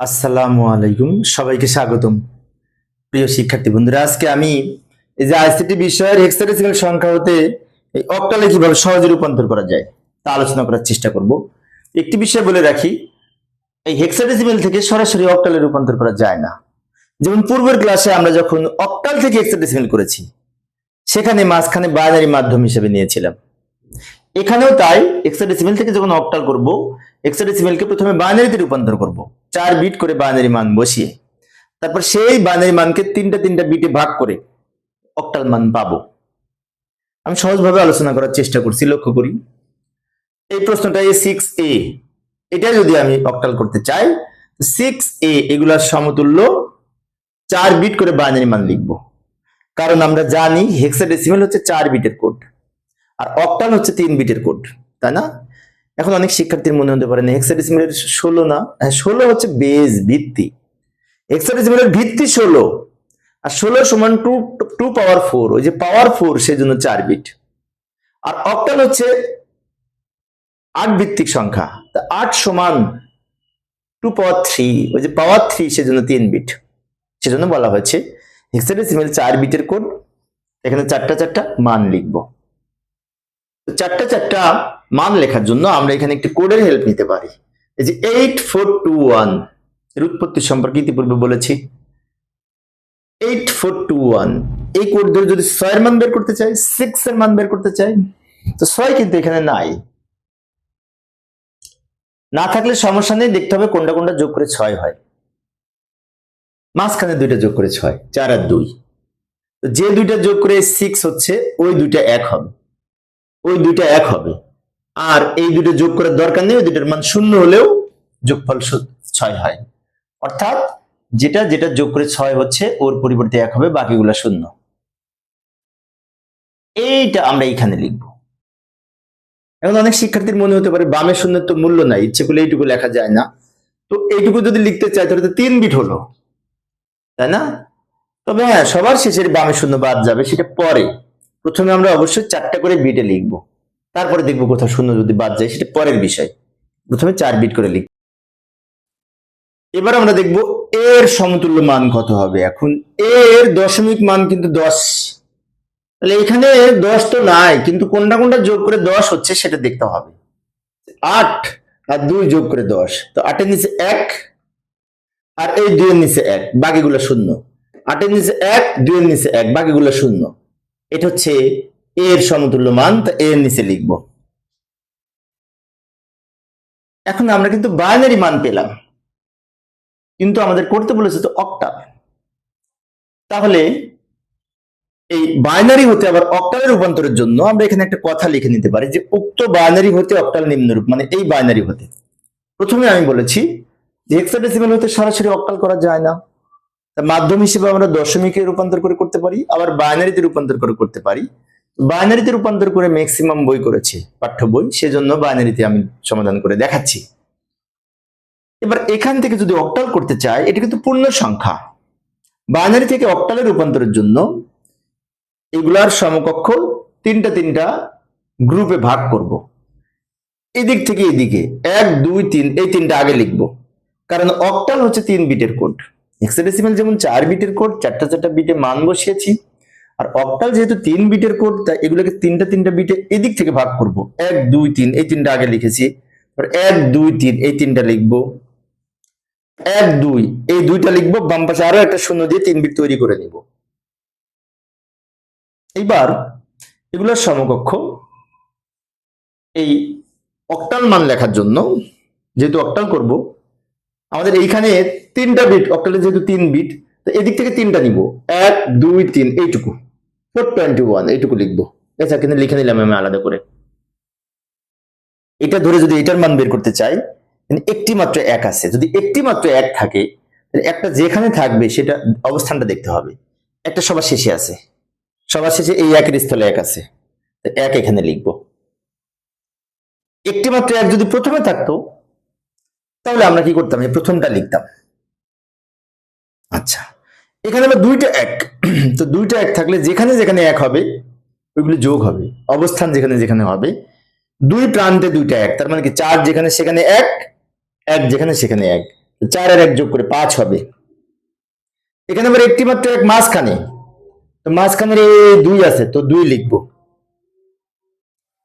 আসসালামু আলাইকুম, সবাইকে স্বাগতম। প্রিয় শিক্ষার্থী বন্ধুরা, আজকে আমি এই যে আইসিটি বিষয়ের হেক্সাডেসিমাল সংখ্যা হতে এই অক্টালে কীভাবে সহজে রূপান্তর করা যায় তা আলোচনা করার চেষ্টা করব। একটি বিষয় বলে রাখি, এই হেক্সাডেসিমাল থেকে সরাসরি অক্টালে রূপান্তর করা যায় না। যেমন পূর্বের ক্লাসে আমরা যখন অক্টাল থেকে হেক্সাডেসিমাল করেছি, সেখানে মাঝখানে বাইনারি মাধ্যম হিসেবে নিয়েছিলাম। এখানেও তাই হেক্সাডেসিমাল থেকে যখন অক্টাল করব হেক্সাডেসিমালকে প্রথমে বাইনারিতে রূপান্তর করব। চার বিট করে বাইনারি মান বসিয়ে। তারপর সেই বাইনারি মানকে তিনটা তিনটা বিটে ভাগ করে অক্টাল মান পাবো। আমি সহজভাবে আলোচনা করার চেষ্টা করছি, লক্ষ্য করি। এই প্রশ্নটা এ সিক্স এ এটা যদি আমি অক্টাল করতে চাই সিক্স এ এগুলার সমতুল্য চার বিট করে বাইনারি মান লিখব। কারণ আমরা জানি হেক্সাডেসিমাল হচ্ছে চার বিটের কোড আর অক্টাল হচ্ছে তিন বিটের কোড তাই না? এখন অনেক শিক্ষার্থীর মনে হতে পারে হেক্সাডেসিমালের ষোলো না হ্যাঁ ষোলো হচ্ছে বেজ ভিত্তি। হেক্সাডেসিমালের ভিত্তি ষোলো, আর ষোলো সমান টু টু পাওয়ার ফোর ওই যে পাওয়ার ফোর সেজন্য চার বিট আর অক্টাল হচ্ছে আট ভিত্তিক সংখ্যা, তা আট সমান টু পাওয়ার থ্রি ওই যে পাওয়ার থ্রি সেজন্য তিন বিট সেজন্য বলা হয়েছে হেক্সাডেসিমাল চার বিটের কোড এখানে চারটা চারটা মান লিখব। চারটা চারটা মান লেখার জন্য আমরা এখানে একটি কোডের হেল্প নিতে পারি। এই যে এইট ফোর টু ওয়ানের উৎপত্তি সম্পর্কে ইতিপূর্বে বলেছি। এইট ফোর টু ওয়ান এই কোড ধরে যদি ছয়ের মান বের করতে চাই সিক্স এর মান বের করতে চাই, তো ছয় কিন্তু এখানে নাই। না থাকলে সমস্যা নেই, দেখতে হবে কোনটা কোনটা যোগ করে ছয় হয়। মাঝখানে দুইটা যোগ করে ছয়, চার আর দুই। যে দুইটা যোগ করে সিক্স হচ্ছে, ওই দুইটা এক হবে। ওই দুইটা এক হবে। আর এই দুটো যোগ করার দরকার নেই ওই দুটার মান শূন্য হলেও যোগফল ছয় হয়। অর্থাৎ যেটা যেটা যোগ করে ছয় হচ্ছে, ওর পরিবর্তে এক হবে, বাকিগুলো শূন্য। এইটা আমরা এখানে লিখব। এখন অনেক শিক্ষার্থীর মনে হতে পারে বামের শূন্যের তো মূল্য নাই, ইচ্ছে করলে এইটুকু লেখা যায় না। তো এইটুকু যদি লিখতে চাই তাহলে তো তিন বিট হলো। তাই না? তবে হ্যাঁ সবার শেষের বামের শূন্য বাদ যাবে, সেটা পরে। প্রথমে আমরা অবশ্যই চারটা করে বিটে লিখব। তারপরে দেখব কোথাও শূন্য যদি বাদ যায়, সেটা পরের বিষয়। প্রথমে চার বিট করে লিখব। এবার আমরা দেখব এর সমতুল্য মান কত হবে এখন। এর দশমিক মান কিন্তু দশ। তাহলে এখানে দশ তো নাই, কিন্তু কোনটা কোনটা যোগ করে দশ হচ্ছে সেটা দেখতে হবে। আট আর দুই যোগ করে দশ, তো আটের নিচে এক আর এই দুইয়ের নিচে এক, বাকিগুলো শূন্য। আটের নিচে এক, দুইয়ের নিচে এক, বাকিগুলো শূন্য। এটা হচ্ছে এর সমতুল্য মান তা এর নিচে লিখব। এখন আমরা কিন্তু বাইনারি মান পেলাম। কিন্তু আমাদের করতে বলেছে তো অক্টাল তাহলে এই বাইনারি হতে আবার অক্টালে রূপান্তরের জন্য আমরা এখানে একটা কথা লিখে নিতে পারি যে উক্ত বাইনারি হতে অক্টাল নিম্নরূপ মানে এই বাইনারি হতে। প্রথমে আমি বলেছি যে হেক্সাডেসিমাল হতে সরাসরি অক্টাল করা যায় না। মাধ্যম হিসেবে আমরা দশমিকে রূপান্তর করে করতে পারি, আবার বাইনারিতে রূপান্তর করে করতে পারি। বাইনারিতে রূপান্তর করে ম্যাক্সিমাম বই করেছে, পাঠ্য বই, সেজন্য বাইনারিতে আমি সমাধান করে দেখাচ্ছি। এবার এখান থেকে যদি অক্টাল করতে চাই, এটা কিন্তু পূর্ণ সংখ্যা। বাইনারি থেকে অক্টালে রূপান্তরের জন্য এগুলার সমকক্ষ তিনটা তিনটা গ্রুপে ভাগ করব। এদিক থেকে এদিকে, এক, দুই, তিন, এই তিনটা আগে লিখব। কারণ অক্টাল হচ্ছে তিন বিটের কোড হেক্সাডেসিমাল যেমন চার বিটের কোড চারটা চারটা বিটে মান বসিয়েছি। আর অক্টাল যেহেতু তিন বিটের কোড তাই এগুলোকে তিনটা তিনটা বিটে এদিক থেকে ভাগ করব। এক, দুই, তিন, এই তিনটা আগে লিখেছি। এক, দুই, তিন, এই তিনটা লিখব। এক, দুই, এই দুইটা লিখব, বাম পাশে আরও একটা শূন্য দিয়ে তিন বিট তৈরি করে নিব। এইবার এগুলোর সমকক্ষ, এই অক্টাল মান লেখার জন্য, যেহেতু অক্টাল করব আমাদের এইখানে তিনটা বিট অক্টালে যেহেতু তিন বিট তো এদিক থেকে তিনটা নিব। এক, দুই, তিন, এইটুকু। ফোর টোয়েন্টি ওয়ান এইটুকু লিখব। এছাড়া কিন্তু লিখে নিলাম আমি আলাদা করে। এটা ধরে যদি এটার মান বের করতে চাই একটি মাত্র এক আছে। যদি একটি মাত্র এক থাকে একটা যেখানে থাকবে সেটা অবস্থানটা দেখতে হবে। একটা সবার শেষে আছে। সবার শেষে এই একের স্থলে এক আছে। এক এখানে লিখব। একটি মাত্র এক যদি প্রথমে থাকতো তাহলে আমরা কি করতাম? এই প্রথমটা লিখতাম। আচ্ছা এখানে আবার দুইটা এক। তো দুইটা এক থাকলে যেখানে যেখানে এক হবে, ওইগুলো যোগ হবে। অবস্থান যেখানে যেখানে হবে। দুই প্রান্তে দুইটা এক, তার মানে কি চার যেখানে সেখানে এক এক যেখানে সেখানে এক। চার আর এক যোগ করে পাঁচ হবে। এখানে আবার একটি মাত্র এক মাঝখানে। তো মাঝখানের এই দুই আছে, তো দুই লিখব।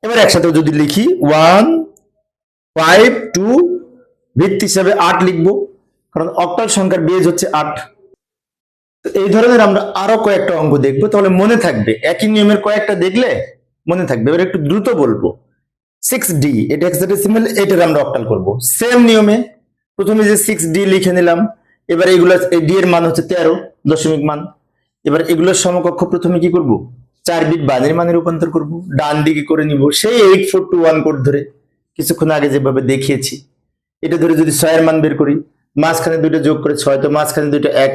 এবার একসাথে যদি লিখি ওয়ান ফাইভ টু ভিত্তি হিসাবে আট লিখব, কারণ অক্টাল সংখ্যার বেজ হচ্ছে আট। এই ধরনের আমরা আরও কয়েকটা অঙ্ক দেখব, তাহলে মনে থাকবে, একই নিয়মের কয়েকটা দেখলে মনে থাকবে। এবার একটু দ্রুত বলব। সিক্স ডি এটা হেক্সাডেসিমাল এটার আমরা অক্টাল করব। সেম নিয়মে, প্রথমে যে সিক্স ডি লিখে নিলাম, এবার এগুলো ডি এর মান হচ্ছে তেরো দশমিক মান। এবার এগুলোর সমকক্ষ প্রথমে কি করব? চার বিট বানের মানে রূপান্তর করব। ডান দিকে করে নিব, সেই eight four two one code ধরে, কিছুক্ষণ আগে যেভাবে দেখিয়েছি। এটা ধরে যদি ছয়ের মান বের করি, মাঝখানে দুইটা যোগ করে ছয়, তো মাঝখানে দুইটা এক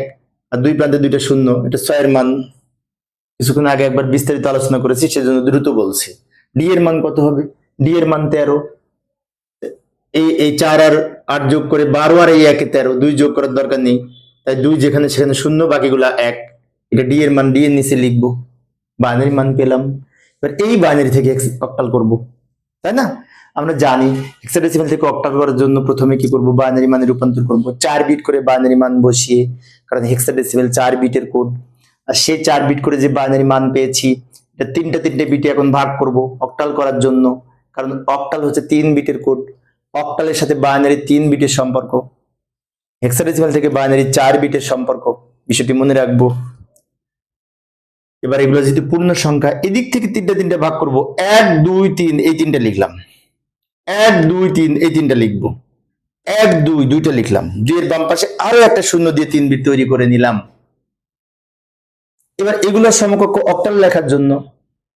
আর দুই প্রান্তে দুইটা শূন্য, এটা ছয়ের মান। কিছুক্ষণ আগে একবার বিস্তারিত আলোচনা করেছি, সেজন্য দ্রুত বলছি। ডি এর মান কত হবে? ডি এর মান তেরো। এই এই চার আর আট যোগ করে বারো আর এই একে তেরো, দুই যোগ করার দরকার নেই। তাই দুই যেখানে সেখানে শূন্য, বাকিগুলা এক। এটা ডি এর মান, ডি এর নিচে লিখব। বাইনারি মান পেলাম। এবার এই বাইনারি থেকে অক্টাল করব। তাই না? আমরা জানি হেক্সাডেসিমাল থেকে অক্টাল করার জন্য প্রথমে কি করব? বাইনারি মানে রূপান্তর করব। চার বিট করে বাইনারি মান বসিয়ে, কারণ হেক্সাডেসিমাল চার বিটের কোড আর সে চার বিট করে যে বাইনারি মান পেয়েছি, এটা তিনটা তিনটে বিটে এখন ভাগ করব অক্টাল করার জন্য। কারণ অক্টাল হচ্ছে তিন বিটের কোড অক্টালের সাথে বাইনারি তিন বিটের সম্পর্ক। হেক্সাডেসিমাল থেকে বাইনারি চার বিটের সম্পর্ক। বিষয়টি মনে রাখব। এবার এগুলো যদি পূর্ণ সংখ্যা এদিক থেকে তিনটা তিনটা ভাগ করব, এক, দুই, তিন, এই তিনটা লিখলাম। এক, দুই, তিন, এই তিনটা লিখব। এক, দুই, দুইটা লিখলাম। দুইয়ের বাম পাশে আরও একটা শূন্য দিয়ে তিন বিট তৈরি করে নিলাম। এবার এগুলোর সমকক্ষ অক্টাল লেখার জন্য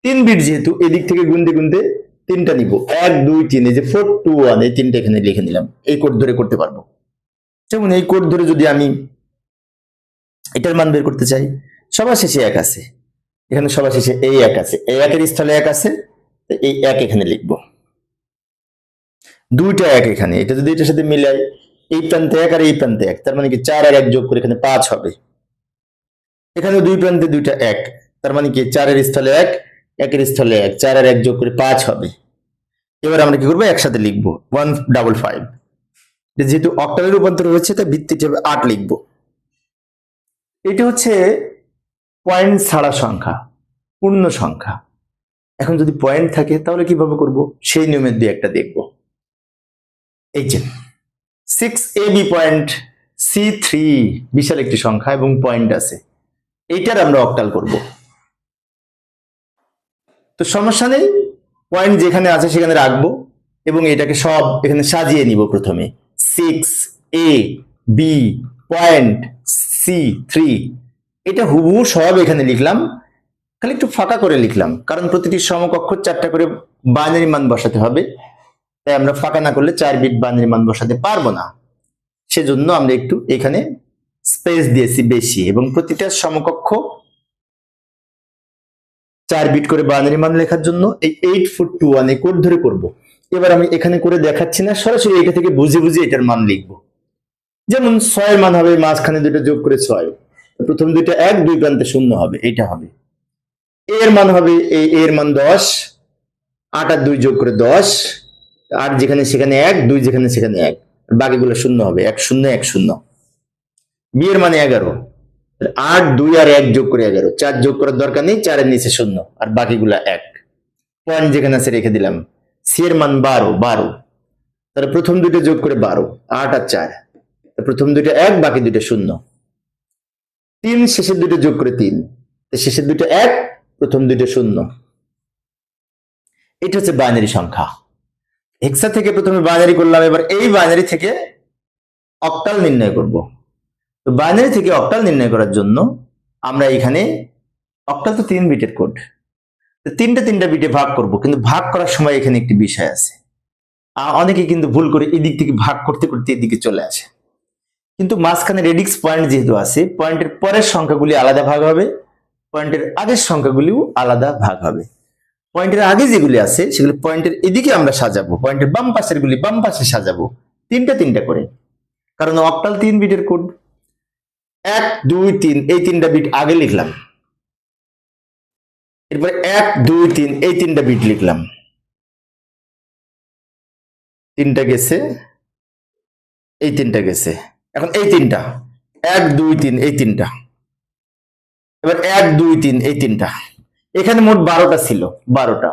তিন বিট যেহেতু এদিক থেকে গুনতে গুনতে তিনটা নিব। এক, দুই, তিন, এই যে ফোর টু ওয়ান এই তিনটা এখানে লিখে নিলাম। এই কোড ধরে করতে পারব। যেমন এই কোড ধরে যদি আমি এটার মান বের করতে চাই, সবার শেষে এক আছে। এখানে সবার শেষে এই এক আছে। এই একের স্থলে এক আছে। এই এক এখানে লিখব। দুইটা এক এখানে। এটা যদি এটার সাথে মিলাই, এই প্রান্তে এক আর এই প্রান্তে এক, তার মানে কি চার আর এক যোগ করে এখানে পাঁচ হবে। এখানে দুই প্রান্তে দুইটা এক, তার মানে কি চারের স্থলে এক, একের স্থলে এক, চার আর এক যোগ করে পাঁচ হবে। এবার আমরা কি করব? একসাথে লিখব। One double five. যেহেতু অক্টালের রূপান্তর হয়েছে তাই ভিত্তি হিসেবে আট লিখব। এটি হচ্ছে পয়েন্ট ছাড়া সংখ্যা, পূর্ণ সংখ্যা। এখন যদি পয়েন্ট থাকে, তাহলে কীভাবে করব? সেই নিয়মের দিয়ে একটা দেখব। এই যে six A B point C three বিশাল একটি সংখ্যা এবং পয়েন্ট আছে। এইটার আমরা অক্টাল করব। তো সমস্যা নেই পয়েন্ট যেখানে আছে সেখানে রাখব এবং এটাকে সব এখানে সাজিয়ে নিব প্রথমে। Six A B point C three এটা হুবহু সব এখানে লিখলাম। খালি একটু ফাঁকা করে লিখলাম, কারণ প্রতিটি সমকক্ষ চারটা করে বাইনারি মান বসাতে হবে। তাই আমরা ফাঁকা না করলে চার বিট বাইনারি মান বসাতে পারব না। সেজন্য আমরা একটু এখানে স্পেস দিয়েছি বেশি এবং প্রতিটা সমকক্ষ চার বিট করে বাইনারি মান লেখার জন্য এই এইট ফুট টু ওয়ান এই কোড ধরে করব। এবার আমি এখানে করে দেখাচ্ছি না, সরাসরি এটা থেকে বুঝে বুঝে এটার মান লিখব। যেমন ছয়ের মান হবে, মাঝখানে দুটো যোগ করে ছয়। প্রথম দুইটা এক, দুই প্রান্তে শূন্য হবে, এটা হবে। এর মান হবে এই এর মান দশ, আট আর দুই যোগ করে দশ। আট যেখানে সেখানে এক, দুই যেখানে সেখানে এক। বাকিগুলো শূন্য হবে। এক শূন্য এক শূন্য। বিয়ের মানে এগারো। আট, দুই আর এক যোগ করে এগারো। চার যোগ করার দরকার নেই, চারের নিচে শূন্য। আর বাকিগুলা এক। পয়েন্ট যেখানে আছে রেখে দিলাম। সি এর মান বারো বারো। তাহলে প্রথম দুটো যোগ করে বারো। আট আর চার। প্রথম দুটো এক, বাকি দুটো শূন্য। তিন, শেষের দুটো যোগ করে তিন। শেষের দুটো এক, প্রথম দুটো শূন্য। এটা হচ্ছে বাইনারি সংখ্যা। হেক্সা থেকে প্রথমে বাইনারি করলাম, এবার এই বাইনারি থেকে অক্টাল নির্ণয় করব। তো বাইনারি থেকে অক্টাল নির্ণয় করার জন্য আমরা এখানে অক্টাল তো তিন বিটের কোড তিনটা তিনটা বিটে ভাগ করব, কিন্তু ভাগ করার সময় এখানে একটি বিষয় আছে। অনেকে কিন্তু ভুল করে এদিক থেকে ভাগ করতে করতে এদিকে চলে আসে। কিন্তু মাঝখানে রেডিক্স পয়েন্ট যেহেতু আছে পয়েন্টের পরের সংখ্যাগুলি আলাদা ভাগ হবে পয়েন্টের আগের সংখ্যাগুলিও আলাদা ভাগ হবে। পয়েন্টের আগে যেগুলি আছে, সেগুলি পয়েন্টের এদিকে আমরা সাজাবো। পয়েন্টের বাম পাশের গুলি বাম পাশে সাজাবো। তিনটা তিনটা করে। কারণ অক্টাল তিন বিটের কোড। এক, দুই, তিন, এই তিনটা বিট আগে লিখলাম। এরপরে এক, দুই, তিন, এই তিনটা বিট লিখলাম। তিনটা গেছে। এই তিনটা গেছে। এখন এই তিনটা। এক, দুই, তিন, এই তিনটা। এবার এক, দুই, তিন, এই তিনটা। এখানে মোট বারোটা ছিল, বারোটা।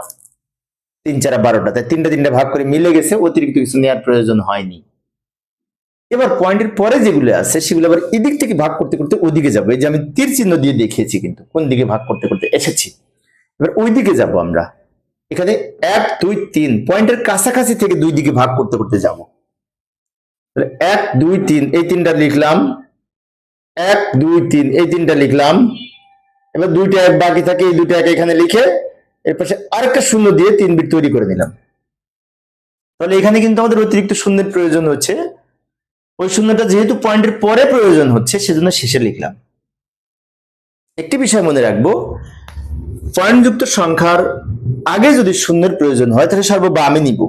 তিন চারা বারোটা। তাই তিনটা তিনটা ভাগ করে মিলে গেছে, অতিরিক্ত কিছু নেওয়ার প্রয়োজন হয়নি। এবার পয়েন্টের পরে যেগুলো আছে, সেগুলো আবার এদিক থেকে ভাগ করতে করতে ওদিকে যাব। এই যে আমি তীর চিহ্ন দিয়ে দেখিয়েছি কিন্তু, কোন দিকে ভাগ করতে করতে এসেছি। এবার ওই দিকে যাব আমরা। এখানে এক, দুই, তিন পয়েন্টের কাছাকাছি থেকে দুই দিকে ভাগ করতে করতে যাব। এক, দুই, তিন, এই তিনটা লিখলাম। এক, দুই, তিন, এই তিনটা লিখলাম। এবার দুইটা এক বাকি থাকে, এই দুইটা এক এখানে লিখে এর পাশে আরেকটা শূন্য দিয়ে তিন বিট তৈরি করে নিলাম। তাহলে এখানে কিন্তু আমাদের অতিরিক্ত শূন্যের প্রয়োজন হচ্ছে। ওই শূন্যটা যেহেতু পয়েন্টের পরে প্রয়োজন হচ্ছে, সেজন্য শেষে লিখলাম। একটি বিষয় মনে রাখব, পয়েন্টযুক্ত সংখ্যার আগে যদি শূন্যের প্রয়োজন হয়, তাহলে সর্ববামে নিব।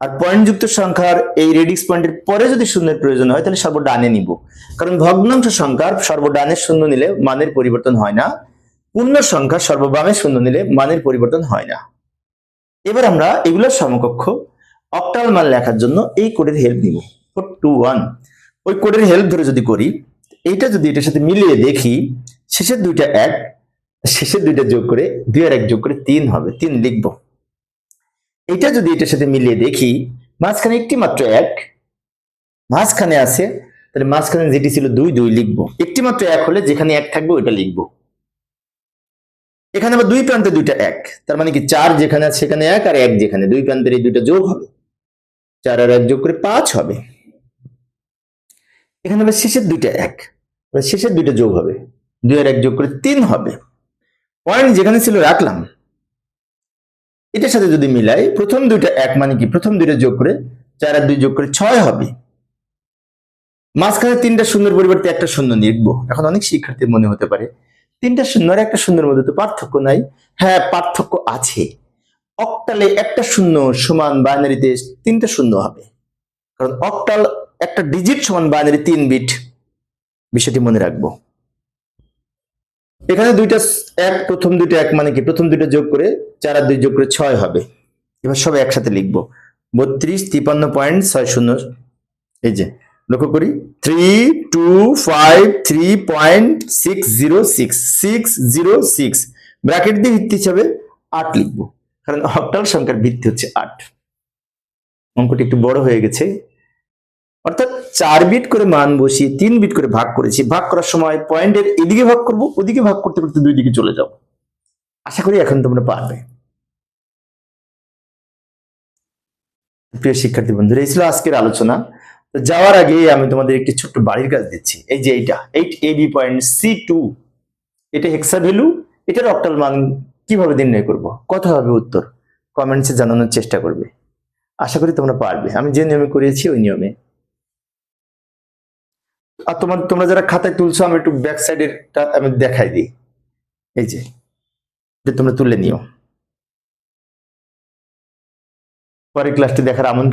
আর পয়েন্টযুক্ত সংখ্যার এই রেডিক্স পয়েন্টের পরে যদি শূন্যের প্রয়োজন হয়, তাহলে সর্বডানে নিব। কারণ ভগ্নাংশ সংখ্যার সর্বডানে শূন্য নিলে মানের পরিবর্তন হয় না। পূর্ণ সংখ্যা সর্ববামে শূন্য নিলে মানের পরিবর্তন হয় না। এবার আমরা এগুলোর সমকক্ষ অক্টাল মান লেখার জন্য এই কোডের হেল্প নিব। ফোর টু ওয়ান ওই কোডের হেল্প ধরে যদি করি, এইটা যদি এটার সাথে মিলিয়ে দেখি, শেষের দুইটা এক, শেষের দুইটা যোগ করে, দুই আর এক যোগ করে তিন হবে, তিন লিখব। এটা যদি এটার সাথে মিলিয়ে দেখি, মাঝখানে একটি মাত্র এক, মাঝখানে আছে, তাহলে মাঝখানে যেটি ছিল দুই দুই লিখব। একটি মাত্র এক হলে যেখানে এক থাকবে, ওইটা লিখব। এখানে আবার দুই প্রান্তে দুইটা এক, তার মানে কি চার যেখানে আছে সেখানে এক আর এক যেখানে, দুই প্রান্তের এই দুইটা যোগ হবে। চার আর এক যোগ করে পাঁচ হবে। এখানে আবার শেষের দুইটা এক শেষের দুইটা যোগ হবে। দুই আর এক যোগ করে তিন হবে। পয়েন্ট যেখানে ছিল রাখলাম এটার সাথে যদি মিলাই, প্রথম দুইটা এক মানে কি? প্রথম দুইটা যোগ করে চার আর দুই যোগ করে ছয় হবে। মাঝখানে তিনটা শূন্যের পরিবর্তে একটা শূন্য লিখব। এখন অনেক শিক্ষার্থীর মনে হতে পারে, তিনটা শূন্য আর একটা শূন্যের মধ্যে তো পার্থক্য নাই। হ্যাঁ পার্থক্য আছে। অক্টালে একটা শূন্য সমান বাইনারিতে তিনটা শূন্য হবে। কারণ অক্টাল একটা ডিজিট সমান বাইনারি তিন বিট। বিষয়টি মনে রাখব। এখানে দুইটা এক, প্রথম দুইটা এক মানে কি? প্রথম দুইটা যোগ করে চার আর দুই যোগ করে ছয় হবে। এবার সব একসাথে লিখব। বত্রিশ, তিপান্ন পয়েন্ট ছয় শূন্য। এই যে, লক্ষ্য করি। Three, two, five, three point six zero six six zero six. Bracket দিয়ে ভিত্তি হিসাবে আট লিখব। কারণ অক্টাল সংখ্যার ভিত্তি হচ্ছে আট। অঙ্কটি একটু বড় হয়ে গেছে। অর্থাৎ চার বিট করে মান বসিয়ে তিন বিট করে ভাগ করেছি, ভাগ করার সময় পয়েন্টের এদিকে ভাগ করব, ওদিকে ভাগ করতে করতে দুই দিকে চলে যাব। আশা করি এখন তোমরা পারবে। প্রিয় শিক্ষার্থী বন্ধুরা, এই ছিল আজকের আলোচনা। তো যাওয়ার আগে আমি তোমাদের একটি ছোট্ট বাড়ির কাজ দিচ্ছি। এই যে এইটা eight A B point C two এটা হেক্সা ভ্যালু এটার অক্টাল মান কীভাবে নির্ণয় করব? কত হবে উত্তর? কমেন্টসে জানানোর চেষ্টা করবে। আশা করি তোমরা পারবে। আমি যে নিয়মে করিয়েছি, ওই নিয়মে। আর তোমার, তোমরা যারা খাতায় তুলছো, আমি একটু ব্যাক সাইডের আমি দেখাই দিই। এই যে তোমরা তুলে নিও। পরের ক্লাসটি দেখার আমন্ত্রণ